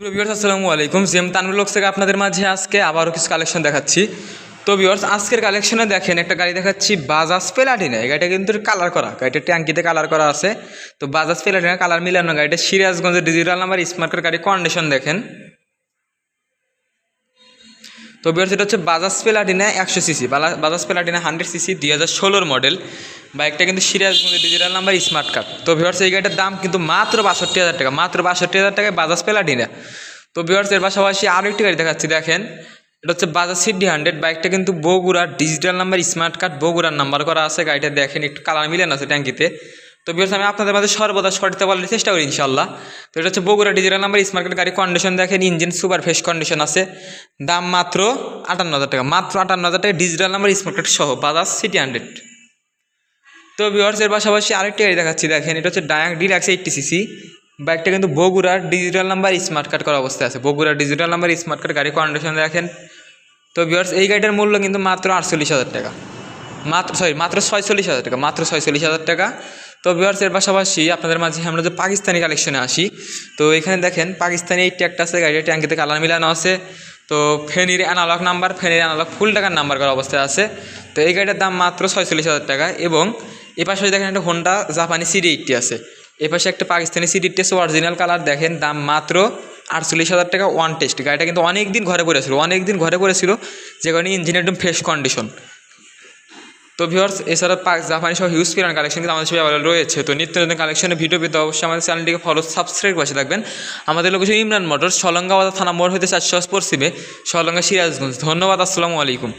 Viewers আসসালামু আলাইকুম। GM তানবুল থেকে আপনাদের মাঝে আজকে আবারও কিছু কালেকশন দেখাচ্ছি। তো ভিউয়ার্স আজকের কালেকশনে দেখেন, একটা গাড়ি দেখাচ্ছি বাজাজ প্লাটিনা এই গাড়িটা কিন্তু কালার করা। গাড়িটা ট্যাঙ্কিতে কালার করা আছে। তো বাজাজ প্লাটিনা কালার মিলানো গাড়িটা সিরাজগঞ্জের ডিজিটাল নাম্বার স্মার্টের গাড়ি কন্ডিশন দেখেন। তো ভিউয়ার্স এটা হচ্ছে বাজাজ প্লাটিনা একশো CC Bajaj Platina hundred CC দুই হাজার ষোলোর মডেল বাইকটা কিন্তু সিরাজগঞ্জের ডিজিটাল নাম্বার স্মার্ট কার্ড তো ভিউয়ার্স এই গাড়িটার দাম কিন্তু মাত্র বাষট্টি হাজার টাকা, মাত্র বাষট্টি হাজার টাকায় বাজাজ প্লাটিনা তো ভিউয়ার্স এর পাশাপাশি আরও একটি গাড়ি দেখাচ্ছি, দেখেন। এটা হচ্ছে বাজাজ সিডি হান্ড্রেড বাইকটা কিন্তু বগুড়ার ডিজিটাল নাম্বার স্মার্ট কার্ড বগুড়ার নাম্বার করা আছে। গাড়িটা দেখেন, একটু কালার মিলেন আছে ট্যাঙ্কিতে। তো বিকজ আমি আপনাদের মাঝে সর্বদা সঠিকতে বলার চেষ্টা করি ইনশাল্লাহ তো এটা হচ্ছে বগুড়া ডিজিটাল নাম্বার স্মার্ট গাড়ি কন্ডিশন দেখেন ইঞ্জিন সুপার ফ্রেশ কন্ডিশন আছে। দাম মাত্র আটান্ন হাজার টাকা, মাত্র আটান্ন হাজার টাকা ডিজিটাল নাম্বার স্মার্ট কার্ড সহ বাজাজ সিটি হান্ড্রেড তো এর পাশাপাশি আরেকটি গাড়ি দেখাচ্ছি, দেখেন, এটা হচ্ছে ডায়াক ডিলাক্স এইটটি সিসি বাইকটা কিন্তু বগুড়ার ডিজিটাল নাম্বার স্মার্ট কার্ড করা অবস্থায় আছে। বগুড়ার ডিজিটাল নাম্বার স্মার্ট কার্ড গাড়ি কন্ডিশন দেখেন। তো ভিওয়ার্স এই গাড়িটার মূল্য কিন্তু মাত্র আটচল্লিশ হাজার টাকা। মাত্র সরি মাত্র ছয়চল্লিশ হাজার টাকা, মাত্র ছয়চল্লিশ হাজার টাকা। তো ভিওয়ার্স এর পাশাপাশি আপনাদের মাঝে আমরা যে পাকিস্তানি কালেকশনে আসি, তো এখানে দেখেন পাকিস্তানি এই ট্যাগটা আছে, গাড়ির ট্যাঙ্কিতে কালার মিলানো আছে। তো ফেনির অ্যানালগ নাম্বার ফেনির অ্যানালগ ফুল টাকার নাম্বার করা অবস্থায় আছে। তো এই গাড়িটার দাম মাত্র ছয়চল্লিশ হাজার টাকা এবং এ পাশে দেখেন একটা হোন্ডা জাপানি সিডি এইটটি আছে। এ পাশে একটা পাকিস্তানি সিডি আছে অরিজিনাল কালার দেখেন দাম মাত্র আটচল্লিশ হাজার টাকা ওয়ান টেস্ট গাড়িটা কিন্তু অনেক দিন ঘরে পড়েছিল অনেক দিন ঘরে পড়েছিল যে কারণে ইঞ্জিন একদম ফ্রেশ কন্ডিশন তো ভিউয়ার্স, এছাড়া পাক জাপানি সহ হিউজ পিরান কালেকশন কিন্তু আমাদের সবাই অ্যাভেলেবল রয়েছে। তো নিত্য নতুন কালেকশনের ভিডিও পেতে অবশ্যই আমাদের চ্যানেলটিকে ফলো সাবস্ক্রাইব করে থাকবেন। আমাদের লোকেশন ইমরান মোটর সলঙ্গাবাদা থানা মোড় হইতে চারশো পশ্চিমে সলঙ্গা সিরাজগঞ্জ। ধন্যবাদ, আসসালামু আলাইকুম।